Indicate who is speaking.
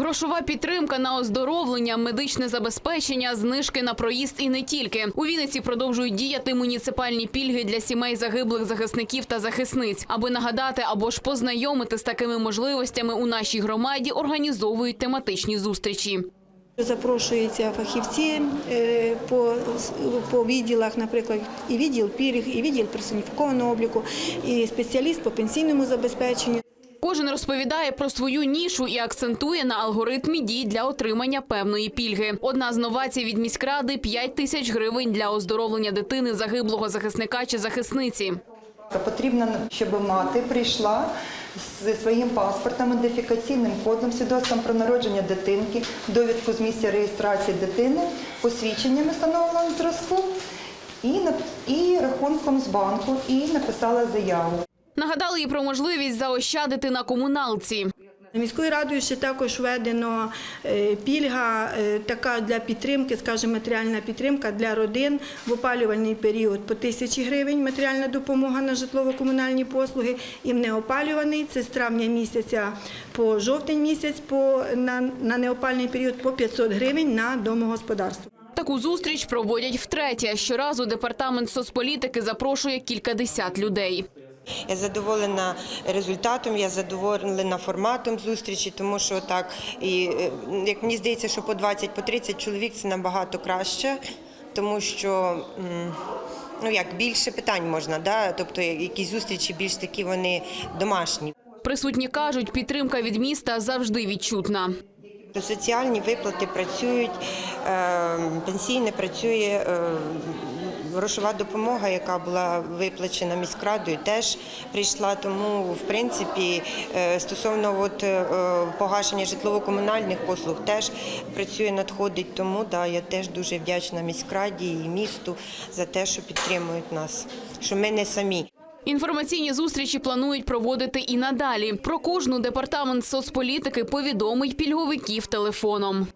Speaker 1: Грошова підтримка на оздоровлення, медичне забезпечення, знижки на проїзд і не тільки. У Вінниці продовжують діяти муніципальні пільги для сімей загиблих захисників та захисниць. Аби нагадати або ж познайомити з такими можливостями у нашій громаді, організовують тематичні зустрічі.
Speaker 2: Запрошуються фахівці е, по, по відділах, наприклад, і відділ пільг, і відділ персоніфікованого обліку, і спеціаліст по пенсійному забезпеченню.
Speaker 1: Кожен розповідає про свою нішу і акцентує на алгоритмі дій для отримання певної пільги. Одна з новацій від міськради – 5 тисяч гривень для оздоровлення дитини загиблого захисника чи захисниці.
Speaker 3: Потрібно, щоб мати прийшла зі своїм паспортом, ідентифікаційним кодом, свідоцтвом про народження дитинки, довідку з місця реєстрації дитини, посвідченням встановленого зразку і, і рахунком з банку, і написала заяву.
Speaker 1: Нагадали і про можливість заощадити на комуналці.
Speaker 2: Міською радою ще також введено е, пільга е, така для підтримки, скажімо, матеріальна підтримка для родин в опалювальний період по тисячі гривень матеріальна допомога на житлово-комунальні послуги. І в неопалюваний це з травня місяця по жовтень місяць по, на, на неопальний період по 500 гривень на домогосподарство.
Speaker 1: Таку зустріч проводять втретє. Щоразу департамент соцполітики запрошує кількадесят людей.
Speaker 4: Я задоволена результатом, я задоволена форматом зустрічі, тому що так і е, як мені здається, що по 20 по 30 чоловік це набагато краще, тому що ну як більше питань можна, да? тобто якісь зустрічі більш такі вони домашні.
Speaker 1: Присутні кажуть, підтримка від міста завжди відчутна.
Speaker 4: Соціальні виплати працюють, е, пенсійне працює. Грошова допомога, яка була виплачена міськрадою, теж прийшла. Тому, в принципі, е, стосовно от, е, погашення житлово-комунальних послуг, теж працює, надходить. Тому да, я теж дуже вдячна міськраді і місту за те, що підтримують нас, що ми не самі.
Speaker 1: Інформаційні зустрічі планують проводити і надалі. Про кожну департамент соцполітики повідомить пільговиків телефоном.